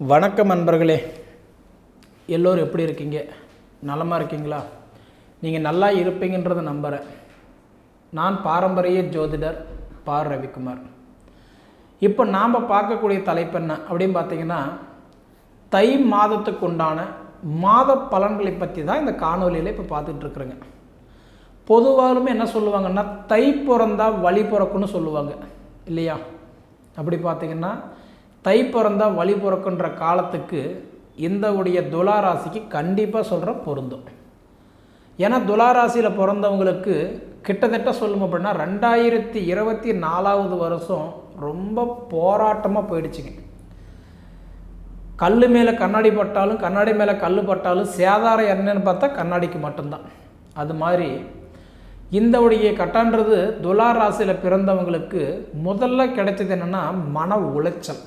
வணக்கம் நண்பர்களே. எல்லோரும் எப்படி இருக்கீங்க? நலமாக இருக்கீங்களா? நீங்கள் நல்லா இருப்பீங்கன்றத நம்புகிறேன் நான் பாரம்பரிய ஜோதிடர் பார் ரவிக்குமார். இப்போ நாம் பார்க்கக்கூடிய தலைப்பு என்ன அப்படின்னு பார்த்தீங்கன்னா தை மாதத்துக்கு உண்டான மாத பலன்களை பற்றி தான் இந்த காணொலியில் இப்போ பார்த்துட்டு இருக்கிறேங்க. பொதுவாலுமே என்ன சொல்லுவாங்கன்னா தை பிறந்தா வழி பிறக்குன்னு சொல்லுவாங்க. இல்லையா? அப்படி பார்த்தீங்கன்னா தை பிறந்தா வழி பிறக்குன்ற காலத்துக்கு இந்த உடைய துலா ராசிக்கு கண்டிப்பாக சொல்கிற பொருந்தும். ஏன்னா துலா ராசியில் பிறந்தவங்களுக்கு கிட்டத்தட்ட சொல்லும் அப்படின்னா ரெண்டாயிரத்தி இருபத்தி நாலாவது வருஷம் ரொம்ப போராட்டமாக போயிடுச்சுங்க. கல் மேலே கண்ணாடி பட்டாலும் கண்ணாடி மேலே கல் பட்டாலும் சேதாரம் என்னன்னு பார்த்தா கண்ணாடிக்கு மட்டும்தான். அது மாதிரி இந்த உடைய கட்டான்றது துலா ராசியில் பிறந்தவங்களுக்கு முதல்ல கிடைச்சது என்னென்னா மன உளைச்சல்.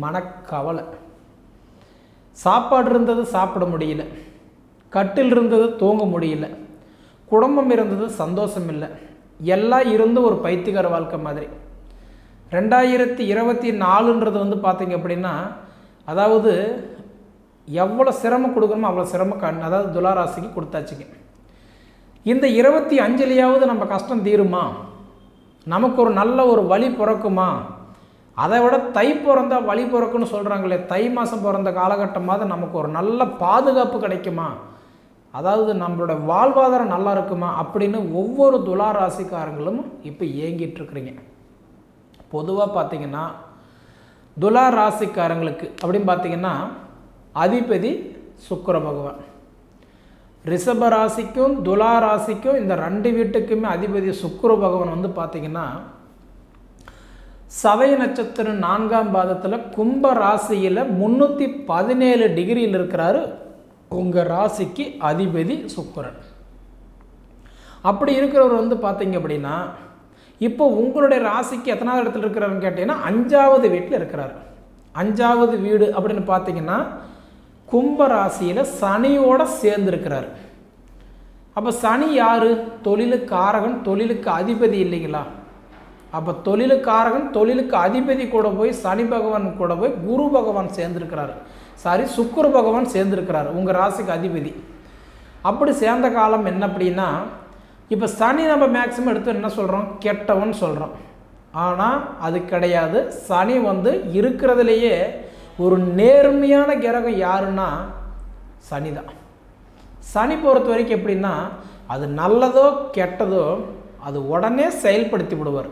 மனக்கவலை. சாப்பாடு இருந்தது சாப்பிட முடியல. கட்டில் இருந்தது தூங்க முடியல. குடும்பம் இருந்தது சந்தோஷம் இல்லை. எல்லாம் இருந்து ஒரு பைத்தியகார வாழ்க்கை மாதிரி. ரெண்டாயிரத்தி இருபத்தி நாலுன்றது வந்து பார்த்தீங்க அப்படின்னா அதாவது எவ்வளோ சிரமம் கொடுக்கணுமோ அவ்வளோ சிரமம் கண் அதாவது துளாராசிக்கு கொடுத்தாச்சுங்க. இந்த இருபத்தி அஞ்சுலையாவது நம்ம கஷ்டம் தீருமா? நமக்கு ஒரு நல்ல ஒரு வழி பிறக்குமா? அதை விட தை பிறந்தா வழி பிறக்குன்னு சொல்கிறாங்களே தை மாதம் பிறந்த காலகட்டமாவது நமக்கு ஒரு நல்ல பாதுகாப்பு கிடைக்குமா? அதாவது நம்மளோட வாழ்வாதாரம் நல்லா இருக்குமா? அப்படின்னு ஒவ்வொரு துலா ராசிக்காரங்களும் இப்போ இயங்கிட்டுருக்குறீங்க பொதுவாக பார்த்தீங்கன்னா துலா ராசிக்காரங்களுக்கு அப்படின்னு பார்த்தீங்கன்னா அதிபதி சுக்கர பகவான். ரிஷப ராசிக்கும் துலா ராசிக்கும் இந்த ரெண்டு வீட்டுக்குமே அதிபதி சுக்கிர பகவான் வந்து பார்த்தீங்கன்னா சவய நட்சத்திரம் நான்காம் பாதத்தில் கும்ப ராசியில் முந்நூற்றி பதினேழு டிகிரியில் இருக்கிறாரு உங்கள் ராசிக்கு அதிபதி சுக்கரன். அப்படி இருக்கிறவர் வந்து பார்த்தீங்க அப்படின்னா இப்போ உங்களுடைய ராசிக்கு எத்தனாவது இடத்துல இருக்கிறாருன்னு கேட்டிங்கன்னா அஞ்சாவது வீட்டில் இருக்கிறார். அஞ்சாவது வீடு அப்படின்னு பார்த்தீங்கன்னா கும்ப ராசியில் சனியோட சேர்ந்துருக்கிறார் அப்போ சனி யார்? தொழிலுக்கு காரகன் தொழிலுக்கு அதிபதி இல்லைங்களா? அப்போ தொழிலுக்காரகன் தொழிலுக்கு அதிபதி கூட போய் சனி பகவான் கூட போய் குரு பகவான் சேர்ந்துருக்கிறார். சாரி சுக்குரு பகவான் சேர்ந்துருக்கிறார் உங்கள் ராசிக்கு அதிபதி. அப்படி சேர்ந்த காலம் என்ன அப்படின்னா இப்போ சனி நம்ம மேக்சிமம் எடுத்து என்ன சொல்கிறோம் கெட்டவன் சொல்கிறோம் ஆனால் அது கிடையாது. சனி வந்து இருக்கிறதுலையே ஒரு நேர்மையான கிரகம் யாருன்னா சனி தான் சனி பொறுத்த வரைக்கும் எப்படின்னா அது நல்லதோ கெட்டதோ அது உடனே செயல்படுத்தி விடுவார்.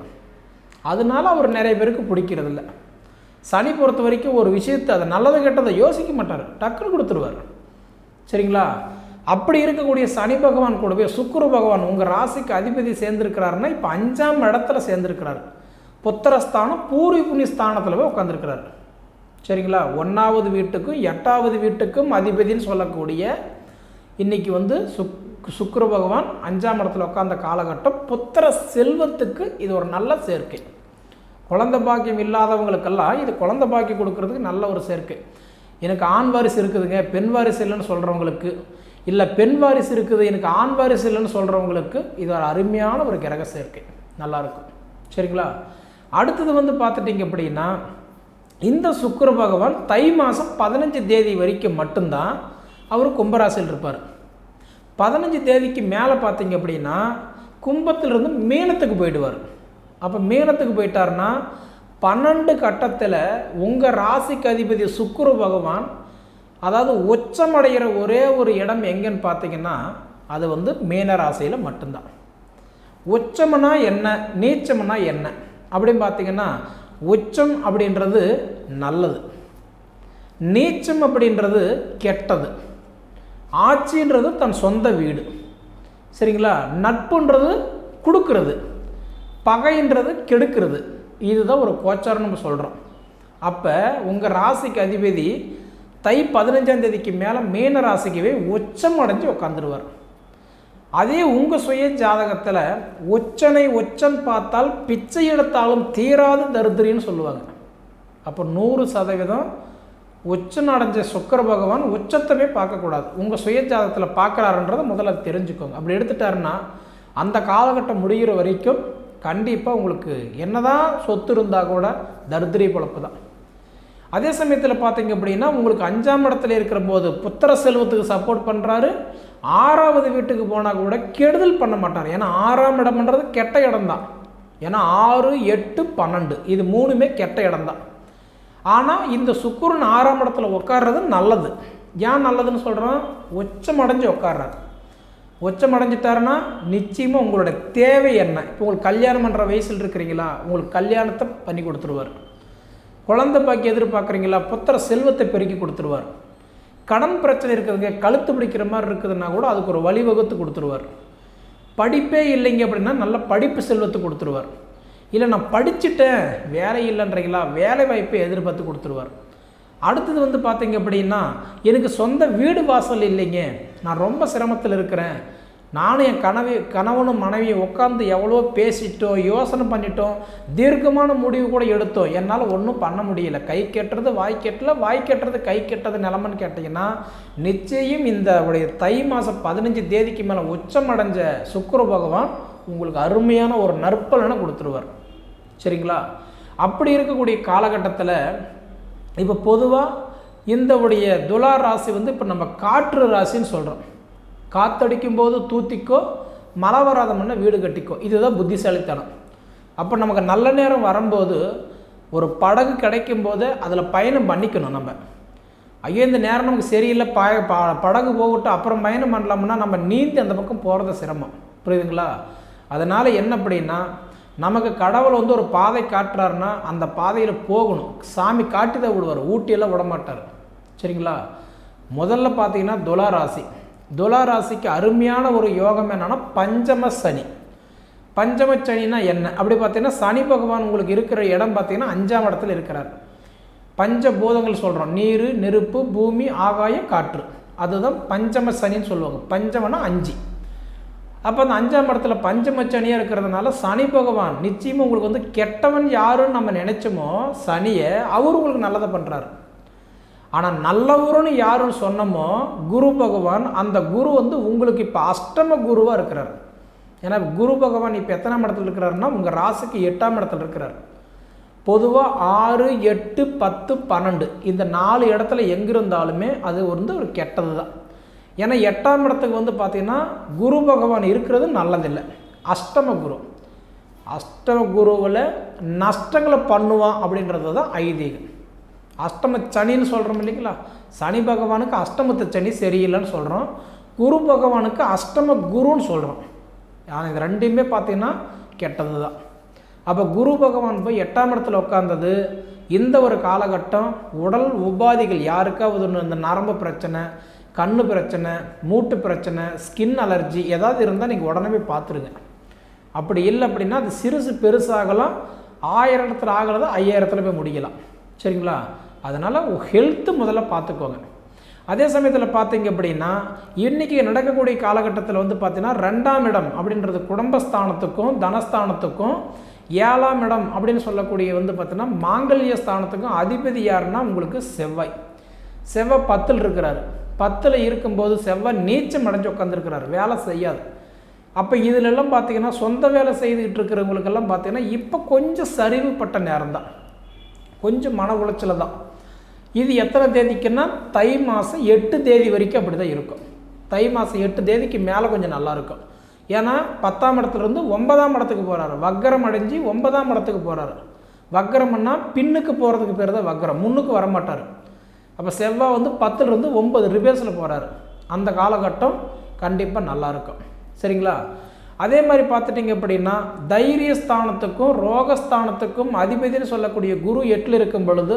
அதனால அவர் நிறைய பேருக்கு பிடிக்கிறதில்ல. சனி பொறுத்த வரைக்கும் ஒரு விஷயத்தை அதை நல்லது கெட்டதை யோசிக்க மாட்டார். டக்குன்னு கொடுத்துருவார். சரிங்களா? அப்படி இருக்கக்கூடிய சனி பகவான் கூடவே சுக்குரு பகவான் உங்கள் ராசிக்கு அதிபதி சேர்ந்துருக்கிறாருன்னா இப்போ அஞ்சாம் இடத்துல சேர்ந்துருக்கிறார். புத்திரஸ்தானம் பூர்வி புண்ணிய ஸ்தானத்தில் போய் உட்காந்துருக்கிறார் சரிங்களா? ஒன்றாவது வீட்டுக்கும் எட்டாவது வீட்டுக்கும் அதிபதின்னு சொல்லக்கூடிய இன்றைக்கி வந்து சுக் சுக்கர பகவான் அஞ்சாம் இடத்துல உட்காந்த காலகட்டம் புத்திர செல்வத்துக்கு இது ஒரு நல்ல சேர்க்கை. குழந்த பாக்கியம் இல்லாதவங்களுக்கெல்லாம் இது குழந்த பாக்கியம் கொடுக்கறதுக்கு நல்ல ஒரு சேர்க்கை. எனக்கு ஆண் வாரிசு இருக்குதுங்க பெண் வாரிசு இல்லைன்னு சொல்கிறவங்களுக்கு இல்லை பெண் வாரிசு இருக்குது எனக்கு ஆண் வாரிசு இல்லைன்னு சொல்கிறவங்களுக்கு இது ஒரு அருமையான ஒரு கிரக சேர்க்கை. நல்லாயிருக்கும் சரிங்களா? அடுத்தது வந்து பார்த்துட்டிங்க அப்படின்னா இந்த சுக்கர பகவான் தை மாதம் பதினஞ்சு தேதி வரைக்கும் மட்டும்தான் அவர் கும்பராசியில் இருப்பார். பதினஞ்சு தேதிக்கு மேலே பார்த்தீங்க அப்படின்னா கும்பத்திலிருந்து மீனத்துக்கு போயிடுவார். அப்போ மீனத்துக்கு போயிட்டார்னா பன்னெண்டு கட்டத்தில் உங்கள் ராசிக்கு அதிபதி சுக்குரு பகவான் அதாவது உச்சமடைகிற ஒரே ஒரு இடம் எங்கேன்னு பார்த்தீங்கன்னா அது வந்து மீன ராசியில் மட்டும்தான். உச்சம்னா என்ன நீச்சம்னா என்ன? அப்படின்னு பார்த்தீங்கன்னா உச்சம் அப்படின்றது நல்லது. நீச்சம் அப்படின்றது கெட்டது. ஆட்சின்றது தன் சொந்த வீடு. சரிங்களா? நட்புன்றது கொடுக்கறது. பகைன்றது கெடுக்கிறது. இதுதான் ஒரு கோச்சாரம் நம்ம சொல்கிறோம் அப்போ உங்கள் ராசிக்கு அதிபதி தை பதினஞ்சாம் தேதிக்கு மேலே மீன ராசிக்குவே உச்சம் அடைஞ்சு உட்காந்துருவார் அதே உங்கள் சுய ஜாதகத்தில் ஒச்சனை ஒச்சன் பார்த்தால் பிச்சை எடுத்தாலும் தீராது தருத்திரின்னு சொல்லுவாங்க. அப்போ நூறு சதவீதம் உச்சம் அடைஞ்ச சுக்கர பகவான் உச்சத்தவே பார்க்கக்கூடாது. உங்கள் சுயஜாதத்தில் பார்க்குறாருன்றதை முதல்ல தெரிஞ்சுக்கோங்க. அப்படி எடுத்துட்டாருன்னா அந்த காலகட்டம் முடிகிற வரைக்கும் கண்டிப்பாக உங்களுக்கு என்னதான் சொத்து இருந்தால் கூட தரித்திரி பொழப்பு தான். அதே சமயத்தில் பார்த்தீங்க அப்படின்னா உங்களுக்கு அஞ்சாம் இடத்துல இருக்கிற போது புத்திர செல்வத்துக்கு சப்போர்ட் பண்ணுறாரு ஆறாவது வீட்டுக்கு போனால் கூட கெடுதல் பண்ண மாட்டார். ஏன்னா ஆறாம் இடம்ன்றது கெட்ட இடம் தான் ஏன்னா ஆறு எட்டு பன்னெண்டு. இது மூணுமே கெட்ட இடம் தான் ஆனால் இந்த சுக்குரன் ஆறாம் இடத்துல உட்கார்றது நல்லது. ஏன் நல்லதுன்னு சொல்கிறோம் ஒச்சமடைஞ்சு அடைஞ்சு உட்கார்றாரு உச்சம் நிச்சயமாக உங்களோட தேவை என்ன? இப்போ உங்களுக்கு கல்யாணம் பண்ணுற வயசில் இருக்கிறீங்களா? உங்களுக்கு கல்யாணத்தை பண்ணி கொடுத்துருவார். குழந்தை பாக்கி எதிர்பார்க்குறீங்களா? புத்திர செல்வத்தை பெருக்கி கொடுத்துருவார். கடன் பிரச்சனை இருக்கிறதுங்க கழுத்து பிடிக்கிற மாதிரி இருக்குதுன்னா கூட அதுக்கு ஒரு வழிவகுத்து கொடுத்துருவார். படிப்பே இல்லைங்க அப்படின்னா நல்ல படிப்பு செல்வத்தை கொடுத்துருவார். இல்லை நான் படிச்சுட்டேன் வேலை இல்லைன்றீங்களா? வேலை வாய்ப்பை எதிர்பார்த்து கொடுத்துருவார். அடுத்தது வந்து பார்த்தீங்க அப்படின்னா எனக்கு சொந்த வீடு வாசல் இல்லைங்க. நான் ரொம்ப சிரமத்தில் இருக்கிறேன். நானும் என் கனவி கணவனும் மனைவியும் உட்காந்து எவ்வளோ பேசிட்டோம் யோசனை பண்ணிட்டோம் தீர்க்கமான முடிவு கூட எடுத்தோம். என்னால் ஒன்றும் பண்ண முடியல. கை கெட்டுறது வாய் கெட்டல. வாய் கெட்டுறது கை கெட்டது நிலமன்னு கேட்டிங்கன்னா நிச்சயம் இந்த உடைய தை மாதம் பதினஞ்சு தேதிக்கு மேலே உச்சமடைஞ்ச சுக்கர பகவான் உங்களுக்கு அருமையான ஒரு நற்பலனை கொடுத்துருவார். சரிங்களா? அப்படி இருக்கக்கூடிய காலகட்டத்தில் இப்போ பொதுவாக இந்த உடைய துலா ராசி வந்து இப்போ நம்ம காற்று ராசின்னு சொல்கிறோம் காத்தடிக்கும் போது தூத்திக்கோ மழை வராத முன்ன வீடு கட்டிக்கோ. இதுதான் புத்திசாலித்தனம். அப்போ நமக்கு நல்ல நேரம் வரும்போது ஒரு படகு கிடைக்கும் போது அதில் பயணம் பண்ணிக்கணும் நம்ம. ஐயோ இந்த நேரம் நமக்கு சரியில்லை ப ப- படகு போகட்டும் அப்புறம் பயணம் பண்ணலாம்னா நம்ம நீந்தி அந்த பக்கம் போகிறது சிரமம். புரியுதுங்களா? அதனால் என்ன அப்படின்னா நமக்கு கடவுள் வந்து ஒரு பாதை காட்டுறாருன்னா அந்த பாதையில் போகணும். சாமி காட்டி தான் விடுவார். ஊட்டியெல்லாம் விட மாட்டார் சரிங்களா? முதல்ல பார்த்தீங்கன்னா துலா ராசி துலா ராசிக்கு அருமையான ஒரு யோகம் என்னன்னா பஞ்சம சனி. பஞ்சம சனினா என்ன? அப்படி பார்த்தீங்கன்னா சனி பகவான் உங்களுக்கு இருக்கிற இடம் பார்த்தீங்கன்னா அஞ்சாம் இடத்துல இருக்கிறார். பஞ்ச பூதங்கள் சொல்கிறோம் நீர் நெருப்பு பூமி ஆகாயம் காற்று. அதுதான் பஞ்சம சனின்னு சொல்லுவாங்க. பஞ்சமனா அஞ்சு. அப்போ அந்த அஞ்சாம் இடத்துல பஞ்சமச்சனியாக இருக்கிறதுனால சனி பகவான் நிச்சயமாக உங்களுக்கு வந்து கெட்டவன் யாருன்னு நம்ம நினைச்சோமோ சனியை அவர் உங்களுக்கு நல்லதை பண்ணுறாரு ஆனால் நல்லவருன்னு யாருன்னு சொன்னமோ குரு பகவான் அந்த குரு வந்து உங்களுக்கு இப்போ அஷ்டம குருவாக இருக்கிறார். ஏன்னா குரு பகவான் இப்போ எத்தனாம் இடத்துல இருக்கிறாருன்னா உங்கள் ராசிக்கு எட்டாம் இடத்துல இருக்கிறார். பொதுவாக ஆறு எட்டு பத்து பன்னெண்டு. இந்த நாலு இடத்துல எங்கே இருந்தாலுமே அது வந்து ஒரு கெட்டது தான் ஏன்னா எட்டாம் இடத்துக்கு வந்து பார்த்தீங்கன்னா குரு பகவான் இருக்கிறது நல்லதில்லை. அஷ்டம குரு. அஷ்டம குருவில் நஷ்டங்களை பண்ணுவான் அப்படின்றது தான் ஐதீகம். அஷ்டம சனின்னு சொல்கிறோம் இல்லைங்களா? சனி பகவானுக்கு அஷ்டமத்து சனி சரியில்லைன்னு சொல்கிறோம் குரு பகவானுக்கு அஷ்டம குருன்னு சொல்கிறோம் ஆனால் இது ரெண்டையுமே பார்த்தீங்கன்னா கெட்டது தான். அப்போ குரு பகவான் போய் எட்டாம் இடத்துல உட்காந்தது இந்த ஒரு காலகட்டம் உடல் உபாதிகள் யாருக்காவது ஒன்று இந்த நரம்பு பிரச்சனை கண் பிரச்சனை மூட்டு பிரச்சனை ஸ்கின் அலர்ஜி ஏதாவது இருந்தால் நீங்கள் உடனே போய் பார்த்துருங்க. அப்படி இல்லை அப்படின்னா அது சிறுசு பெருசாகலாம் ஆயிரம் இடத்துல ஆகிறத ஐயாயிரத்தில் போய் முடிக்கலாம். சரிங்களா? அதனால் ஹெல்த்து முதல்ல பார்த்துக்கோங்க. அதே சமயத்தில் பார்த்தீங்க அப்படின்னா இன்றைக்கி நடக்கக்கூடிய காலகட்டத்தில் வந்து பார்த்தீங்கன்னா ரெண்டாம் இடம் அப்படின்றது குடும்பஸ்தானத்துக்கும் தனஸ்தானத்துக்கும் ஏழாம் இடம் அப்படின்னு சொல்லக்கூடிய வந்து பார்த்தீங்கன்னா மாங்கல்ய ஸ்தானத்துக்கும் அதிபதி யாருன்னா உங்களுக்கு செவ்வாய். செவ்வாய் பத்தில் இருக்கிறாரு. பத்தில் இருக்கும்போது செவ்வாய் நீச்சம் அடைஞ்சு உட்காந்துருக்கிறார் வேலை செய்யாது. அப்போ இதிலெல்லாம் பார்த்தீங்கன்னா சொந்த வேலை செய்துக்கிட்டு இருக்கிறவங்களுக்கெல்லாம் பார்த்தீங்கன்னா இப்போ கொஞ்சம் சரிவுப்பட்ட நேரம் தான் கொஞ்சம் மன உளைச்சல தான். இது எத்தனை தேதிக்குன்னா தை மாதம் எட்டு தேதி வரைக்கும் அப்படி தான் இருக்கும். தை மாதம் எட்டு தேதிக்கு மேலே கொஞ்சம் நல்லா இருக்கும். ஏன்னா பத்தாம் இடத்துலேருந்து ஒன்பதாம் இடத்துக்கு போகிறாரு வக்கரம் அடைஞ்சு ஒன்பதாம் இடத்துக்கு போகிறாரு வக்கரம்னா பின்னுக்கு போகிறதுக்கு பேர் தான் வக்கரம். முன்னுக்கு வர மாட்டார் அப்போ செவ்வாய் வந்து பத்துலேருந்து ஒம்பது ரிவேர்ஸில் போகிறாரு அந்த காலகட்டம் கண்டிப்பாக நல்லாயிருக்கும் சரிங்களா? அதே மாதிரி பார்த்துட்டிங்க அப்படின்னா தைரியஸ்தானத்துக்கும் ரோகஸ்தானத்துக்கும் அதிபதினு சொல்லக்கூடிய குரு எட்டில் இருக்கும் பொழுது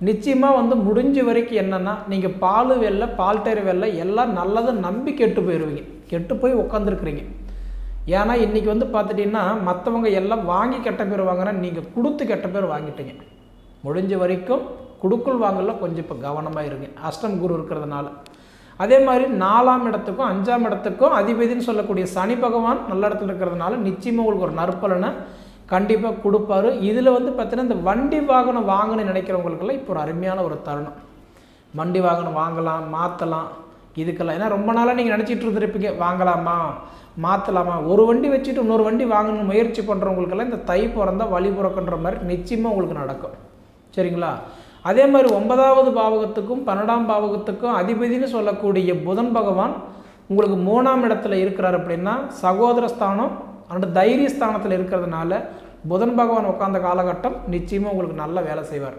நிச்சயமாக வந்து முடிஞ்ச வரைக்கும் என்னென்னா நீங்கள் பால் வெள்ளை பால்டேர் வெள்ளை எல்லாம் நல்லதை நம்பி கெட்டு போயிடுவீங்க கெட்டு போய் உட்காந்துருக்குறீங்க ஏன்னா இன்றைக்கி வந்து பார்த்துட்டிங்கன்னா மற்றவங்க எல்லாம் வாங்கி கெட்ட பேர் வாங்குறேன் நீங்கள் கொடுத்து கெட்ட பேர் வாங்கிட்டீங்க. முடிஞ்ச வரைக்கும் குடுக்குள் வாங்கல கொஞ்சம் இப்போ கவனமாக இருங்க. அஷ்டம் குரு இருக்கிறதுனால. அதே மாதிரி நாலாம் இடத்துக்கும் அஞ்சாம் இடத்துக்கும் அதிபதினு சொல்லக்கூடிய சனி பகவான் நல்ல இடத்துல இருக்கிறதுனால நிச்சயமாக உங்களுக்கு ஒரு நற்பலனை கண்டிப்பாக கொடுப்பாரு. இதில் வந்து பார்த்தீங்கன்னா இந்த வண்டி வாகனம் வாங்கணும்னு நினைக்கிறவங்களுக்கெல்லாம் இப்போ ஒரு அருமையான ஒரு தருணம். வண்டி வாகனம் வாங்கலாம் மாற்றலாம் இதுக்கெல்லாம். ஏன்னா ரொம்ப நாளாக நீங்கள் நினச்சிட்டு இருந்திருப்பீங்க வாங்கலாமா மாற்றலாமா ஒரு வண்டி வச்சுட்டு இன்னொரு வண்டி வாங்கணும்னு முயற்சி பண்ணுறவங்களுக்கெல்லாம் இந்த தை பிறந்தா வழி பிறக்குன்ற மாதிரி நிச்சயமாக உங்களுக்கு நடக்கும். சரிங்களா? அதே மாதிரி ஒன்பதாவது பாவகத்துக்கும் பன்னெண்டாம் பாவகத்துக்கும் அதிபதினு சொல்லக்கூடிய புதன் பகவான் உங்களுக்கு மூணாம் இடத்துல இருக்கிறார் அப்படின்னா சகோதர ஸ்தானம் அண்டு தைரிய ஸ்தானத்தில் இருக்கிறதுனால புதன் பகவான் உட்காந்த காலகட்டம் நிச்சயமாக உங்களுக்கு நல்ல வேலை செய்வார்.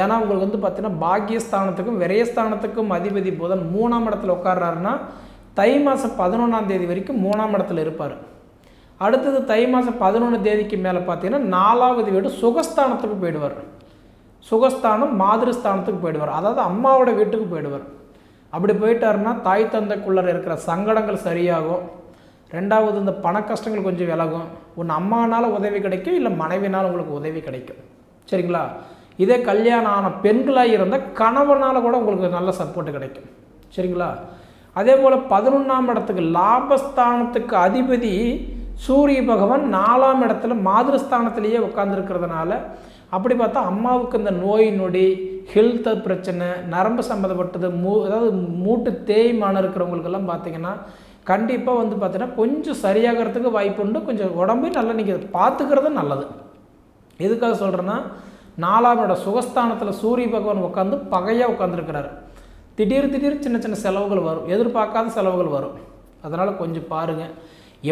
ஏன்னா உங்களுக்கு வந்து பார்த்தீங்கன்னா பாக்கியஸ்தானத்துக்கும் விரயஸ்தானத்துக்கும் அதிபதி புதன் மூணாம் இடத்துல உட்கார்றாருன்னா தை மாதம் பதினொன்றாம் தேதி வரைக்கும் மூணாம் இடத்துல இருப்பார். அடுத்தது தை மாதம் பதினொன்று தேதிக்கு மேலே பார்த்தீங்கன்னா நாலாவது வீடு சுகஸ்தானத்துக்கு போயிடுவார். சுகஸ்தானம் மாதிரிஸ்தானத்துக்கு போயிடுவார். அதாவது அம்மாவோட வீட்டுக்கு போயிடுவார். அப்படி போயிட்டாருன்னா தாய் தந்தைக்குள்ளே இருக்கிற சங்கடங்கள் சரியாகும். ரெண்டாவது இந்த பண கஷ்டங்கள் கொஞ்சம் விலகும். ஒன்று அம்மானால் உதவி கிடைக்கும் இல்லை மனைவினால் உங்களுக்கு உதவி கிடைக்கும். சரிங்களா? இதே கல்யாணம் ஆன பெண்களாக இருந்தால் கணவனால் கூட உங்களுக்கு நல்ல சப்போர்ட் கிடைக்கும். சரிங்களா? அதே போல் பதினொன்றாம் இடத்துக்கு லாபஸ்தானத்துக்கு அதிபதி சூரிய பகவான் நாலாம் இடத்துல மாதிருஸ்தானத்திலேயே உட்காந்துருக்கிறதுனால அப்படி பார்த்தா அம்மாவுக்கு இந்த நோய் நொடி ஹெல்த் பிரச்சனை நரம்பு சம்மந்தப்பட்டது மூ அதாவது மூட்டு தேய்மானம் இருக்கிறவங்களுக்கெல்லாம் பார்த்தீங்கன்னா கண்டிப்பாக வந்து பார்த்தீங்கன்னா கொஞ்சம் சரியாகிறதுக்கு வாய்ப்பு உண்டு. கொஞ்சம் உடம்பையும் நல்லா நீங்கள் பார்த்துக்கிறது நல்லது. எதுக்காக சொல்கிறேன்னா நாலாம் சுகஸ்தானத்தில் சூரிய பகவான் உட்காந்து பகையாக உட்காந்துருக்கிறார் திடீர் திடீர் சின்ன சின்ன செலவுகள் வரும். எதிர்பார்க்காத செலவுகள் வரும். அதனால் கொஞ்சம் பாருங்கள்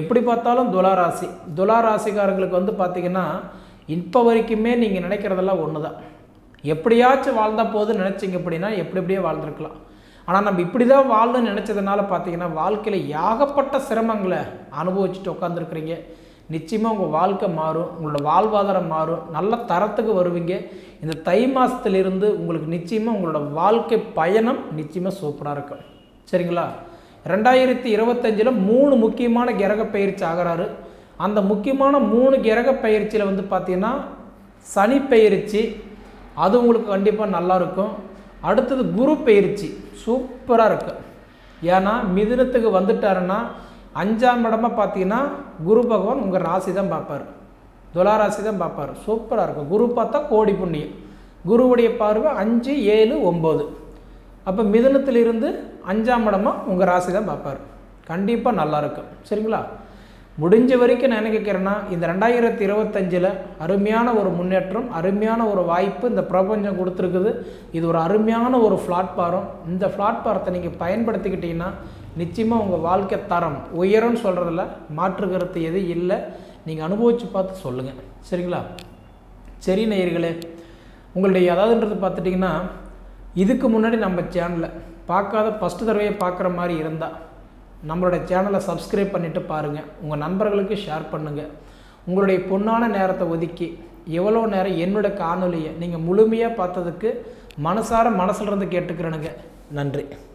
எப்படி பார்த்தாலும் துளாராசி துளாராசிக்காரங்களுக்கு வந்து பார்த்திங்கன்னா இப்போ வரைக்குமே நீங்கள் நினைக்கிறதெல்லாம் ஒன்று தான் எப்படியாச்சும் வாழ்ந்தால் போதும் நினச்சிங்க அப்படின்னா எப்படி எப்படியே வாழ்ந்துருக்கலாம். ஆனால் நம்ம இப்படி தான் வாழணும்னு நினச்சதுனால பார்த்தீங்கன்னா வாழ்க்கையில் ஏகப்பட்ட சிரமங்களை அனுபவிச்சுட்டு உட்காந்துருக்குறீங்க நிச்சயமாக உங்கள் வாழ்க்கை மாறும் உங்களோட வாழ்வாதாரம் மாறும் நல்ல தரத்துக்கு வருவீங்க. இந்த தை மாதத்துலேருந்து உங்களுக்கு நிச்சயமாக உங்களோட வாழ்க்கை பயணம் நிச்சயமாக சூப்பராக இருக்கும் சரிங்களா? ரெண்டாயிரத்தி இருபத்தஞ்சில் மூணு முக்கியமான கிரக பயிற்சி ஆகிறாரு. அந்த முக்கியமான மூணு கிரக பயிற்சியில் வந்து பார்த்திங்கன்னா சனி பயிற்சி அது உங்களுக்கு கண்டிப்பாக நல்லாயிருக்கும் அடுத்தது குரு பயிற்சி சூப்பராக இருக்கு. ஏன்னா மிதுனத்துக்கு வந்துட்டாருன்னா அஞ்சாம் இடமா பார்த்தீங்கன்னா குரு பகவான் உங்கள் ராசி தான் பார்ப்பார். துலா ராசி தான் பார்ப்பார். சூப்பராக இருக்கும் குரு பார்த்தா கோடி புண்ணியம். குருவுடைய பார்வை அஞ்சு ஏழு ஒம்பது அப்போ மிதுனத்திலிருந்து அஞ்சாம் இடமா உங்கள் ராசி தான் பார்ப்பார். கண்டிப்பாக நல்லாயிருக்கும் சரிங்களா? முடிஞ்ச வரைக்கும் நான் என்ன கேட்குறேன்னா இந்த ரெண்டாயிரத்தி இருபத்தஞ்சில் அருமையான ஒரு முன்னேற்றம் அருமையான ஒரு வாய்ப்பு இந்த பிரபஞ்சம் கொடுத்துருக்குது. இது ஒரு அருமையான ஒரு பிளாட்ஃபாரம் இந்த பிளாட்ஃபாரத்தை நீங்கள் பயன்படுத்திக்கிட்டிங்கன்னா நிச்சயமாக உங்கள் வாழ்க்கை தரம் உயரம்னு சொல்கிறதில்ல மாற்று கருத்து எது இல்லை. நீங்கள் அனுபவித்து பார்த்து சொல்லுங்கள் சரிங்களா? சரி நேயர்களே உங்களுடைய அதாவதுன்றது பார்த்துட்டிங்கன்னா இதுக்கு முன்னாடி நம்ம சேனலில் பார்க்காத ஃபஸ்ட்டு தடவையை பார்க்குற மாதிரி இருந்தால் நம்மளோட சேனலை சப்ஸ்கிரைப் பண்ணிவிட்டு பாருங்கள் உங்கள் நண்பர்களுக்கு ஷேர் பண்ணுங்கள் உங்களுடைய பொன்னான நேரத்தை ஒதுக்கி எவ்வளோ நேரம் என்னோடய காணொலியை நீங்கள் முழுமையாக பார்த்ததுக்கு மனசார மனசுலேருந்து கேட்டுக்கிறேனுங்க. நன்றி.